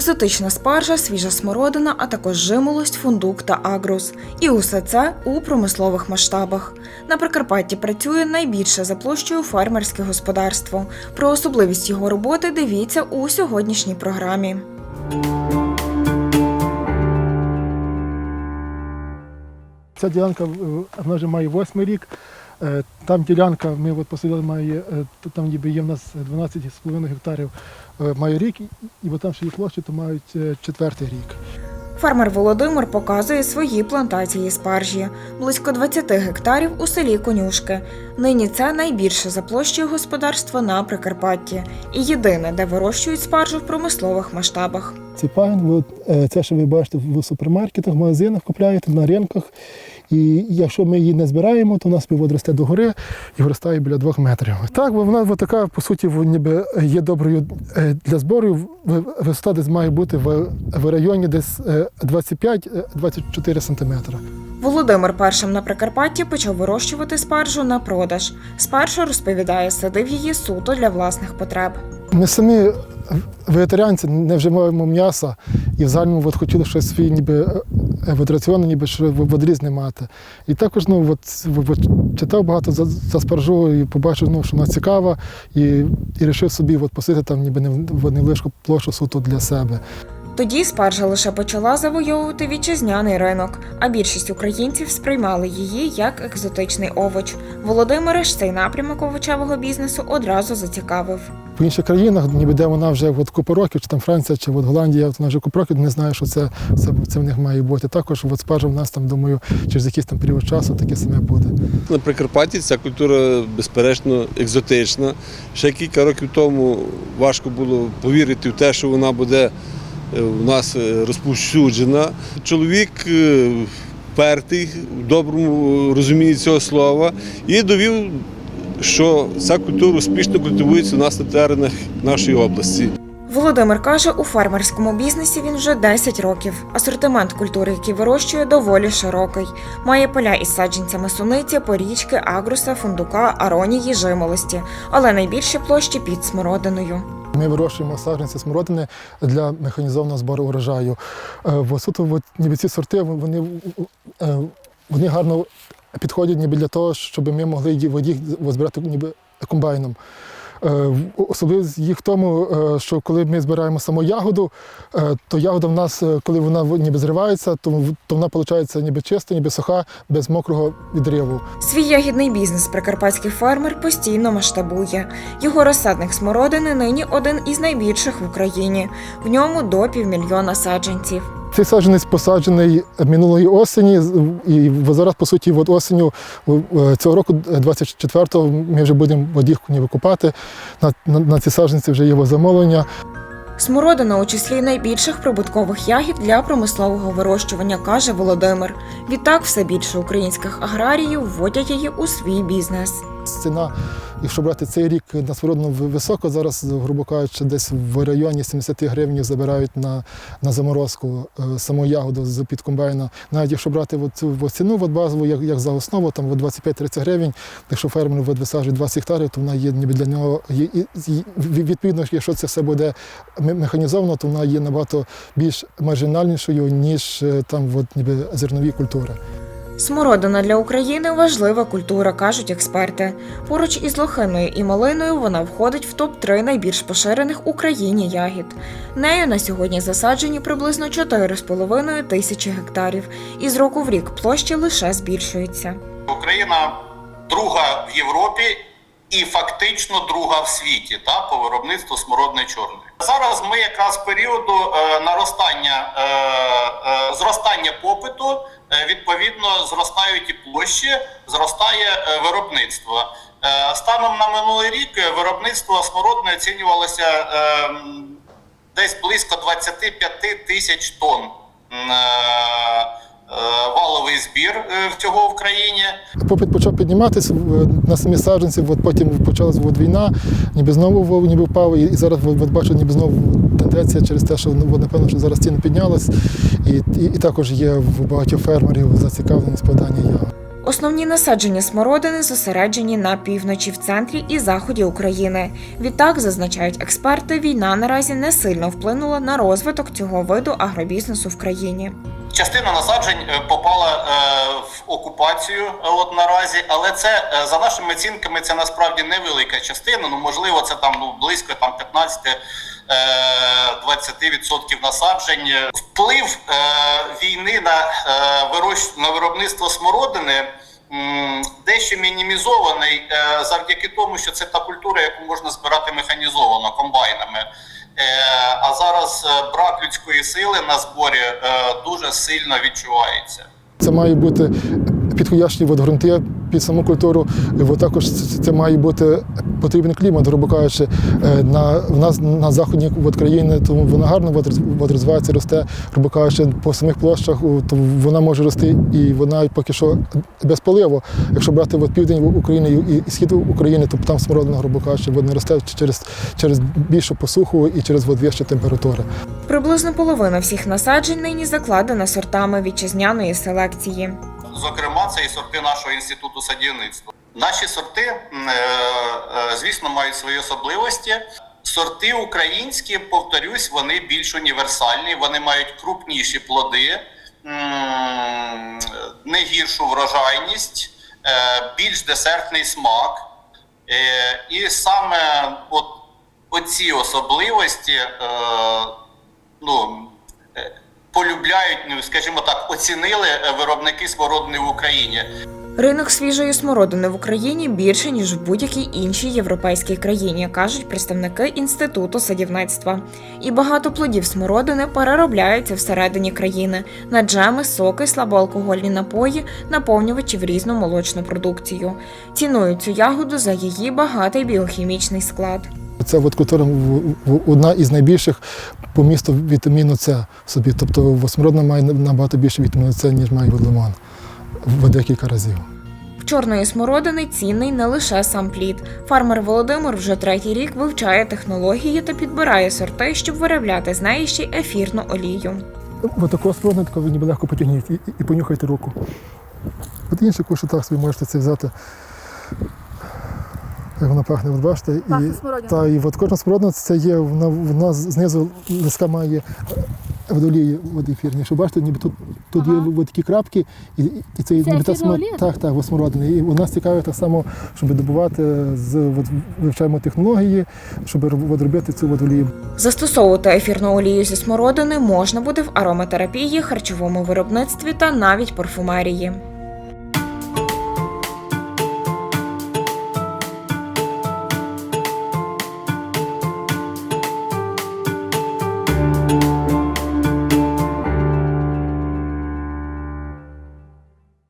екзотична спаржа, свіжа смородина, а також жимолость, фундук та агрус. І усе це у промислових масштабах. На Прикарпатті працює найбільше за площею фермерське господарство. Про особливість його роботи дивіться у сьогоднішній програмі. Ця ділянка е, вона вже має восьмий рік. Е, Там ділянка, ми от посадили, має, е, там ніби є в нас 12,5 гектарів, е, має рік, і от там ще є площі, то мають четвертий рік. Фермер Володимир показує свої плантації спаржі близько 20 гектарів у селі Конюшки. Нині це найбільше за площею господарство на Прикарпатті і єдине, де вирощують спаржу в промислових масштабах. Ці пагін, от, е, це, що ви бачите в супермаркетах, в магазинах купляєте на ринках. І якщо ми її не збираємо, то у нас росте догори і виростає біля двох метрів. Так, бо вона така, по суті, ніби є доброю е, для збору. Висота десь має бути в, в районі десь е, 25-24 сантиметри. Володимир першим на Прикарпатті почав вирощувати спаржу на продаж. Спершу розповідає, садив її суто для власних потреб. Ми самі вегетаріанці не вживаємо м'яса і в загальному от хотіли щось свій ніби е, ніби що в- мати. І також ну, от, от, читав багато за, за і побачив, ну, що вона цікава, і, і вирішив собі от, посити там ніби не, в- лишку площу суто для себе. Тоді спаржа лише почала завойовувати вітчизняний ринок, а більшість українців сприймали її як екзотичний овоч. Володимира ж цей напрямок овочевого бізнесу одразу зацікавив. В інших країнах, ніби де вона вже от купу років, чи там Франція, чи от Голландія, вона вже купу років, не знаю, що це, це, це в них має бути. Також от спаржа в нас там, думаю, через якийсь там період часу таке саме буде. На Прикарпатті ця культура безперечно екзотична. Ще кілька років тому важко було повірити в те, що вона буде у нас е, розповсюджена. Чоловік е, впертий в доброму розумінні цього слова і довів, що ця культура успішно культивується у нас на теренах нашої області. Володимир каже, у фермерському бізнесі він вже 10 років. Асортимент культури, який вирощує, доволі широкий. Має поля із саджанцями суниці, порічки, агруса, фундука, аронії, жимолості, але найбільші площі під смородиною. Ми вирощуємо саджанці смородини для механізованого збору урожаю. Е, суто ніби ці сорти вони, е, вони гарно підходять ніби для того, щоб ми могли їх збирати ніби комбайном. Е, Особливість їх в тому, е, що коли ми збираємо саму ягоду, е, то ягода в нас, коли вона ніби зривається, то, то вона виходить ніби чиста, ніби суха, без мокрого відриву. Свій ягідний бізнес прикарпатський фермер постійно масштабує. Його розсадник смородини нині один із найбільших в Україні. В ньому до півмільйона саджанців. Цей саджанець посаджений минулої осені, і зараз, по суті, от осеню е, цього року, 24-го, ми вже будемо їх ніби. На, на, на ці саджанці вже є замовлення. Смородина у числі найбільших прибуткових ягід для промислового вирощування, каже Володимир. Відтак все більше українських аграріїв вводять її у свій бізнес. Ціна, якщо брати цей рік на смородину високо, зараз, грубо кажучи, десь в районі 70 гривень забирають на, на заморозку е, саму ягоду з під комбайна. Навіть якщо брати цю ціну от базову, як, як за основу, там от 25-30 гривень, якщо фермер висаджує 20 гектарів, то вона є ніби для нього є, відповідно, якщо це все буде механізовано, то вона є набагато більш маржинальнішою, ніж е, там от, ніби зернові культури. Смородина для України важлива культура, кажуть експерти. Поруч із лохиною і малиною вона входить в топ-3 найбільш поширених в Україні ягід. Нею на сьогодні засаджені приблизно 4,5 тисячі гектарів, і з року в рік площі лише збільшуються. Україна друга в Європі і фактично друга в світі та по виробництву смородної чорної. Зараз ми якраз періоду е, наростання е, е, зростання попиту. е, Відповідно, зростають і площі, зростає е, виробництво. Е, Станом на минулий рік е, виробництво смородної оцінювалося е, десь близько 25 тисяч тонн. Е, Валовий збір е, всього в країні. Попит почав підніматися на самі саджанці, от потім почалася от війна, ніби знову вов- ніби впав, і зараз от, бачу, ніби знову тенденція через те, що ну, от, напевно, що зараз ціни піднялись, і, і, і також є в багатьох фермерів зацікавленість подання ягод. Основні насадження смородини зосереджені на півночі в центрі і заході України. Відтак, зазначають експерти, війна наразі не сильно вплинула на розвиток цього виду агробізнесу в країні. Частина насаджень е, попала е, в окупацію е, от наразі, але це за нашими оцінками це насправді невелика частина. Ну можливо, це там ну близько там 15 е, 20% насаджень. Вплив війни на вирощ... на виробництво смородини. Дещо мінімізований завдяки тому, що це та культура, яку можна збирати механізовано комбайнами. Е, А зараз е, брак людської сили на зборі е, дуже сильно відчувається. Це має бути підходящі водогрунти під саму культуру. Бо також це має бути потрібний клімат, грубо кажучи, Е, на в нас на заходній от країни, тому вона гарно от роз- розвивається, росте, грубо кажучи, по самих площах, то вона може рости і вона поки що без поливу. Якщо брати от південь України і схід України, то там смородина, грубо кажучи, вона росте через, через більшу посуху і через от вищі температури. Приблизно половина всіх насаджень нині закладена сортами вітчизняної селекції. Зокрема, це і сорти нашого інституту садівництва. Наші сорти, е, е, звісно, мають свої особливості. Сорти українські, повторюсь, вони більш універсальні, вони мають крупніші плоди, не гіршу врожайність, е, більш десертний смак. І саме от оці особливості ну, полюбляють, ну, скажімо так, оцінили е, виробники смородини в Україні. Ринок свіжої смородини в Україні більше ніж в будь-якій іншій європейській країні, кажуть представники інституту садівництва. І багато плодів смородини переробляються всередині країни на джеми, соки, слабоалкогольні напої, наповнювачі в різну молочну продукцію. Цінують цю ягоду за її багатий біохімічний склад. Це в- одна із найбільших по місту вітаміну С собі. Тобто восьмиродна має набагато більше вітаміну С, ніж має лимон в декілька разів. В чорної смородини цінний не лише сам плід. Фармер Володимир вже третій рік вивчає технології та підбирає сорти, щоб виробляти з неї ще й ефірну олію. Ось такого смородина, такого ніби легко потягніть і, і, і понюхайте руку. От інше кушу так собі можете це взяти. Як вона пахне, от бачите, і, Пахне смородина. та, і от кожна смородина це є, вона, вона знизу листка має водолії от ефірні. Що бачите, ніби тут, тут є Ага. от такі крапки, і, і це, ніби та ефірна смо- Так, так, от смородина. І у нас цікавить так само, щоб добувати з от, вивчаємо технології, щоб от, робити цю водолію. Застосовувати ефірну олію зі смородини можна буде в ароматерапії, харчовому виробництві та навіть парфумерії.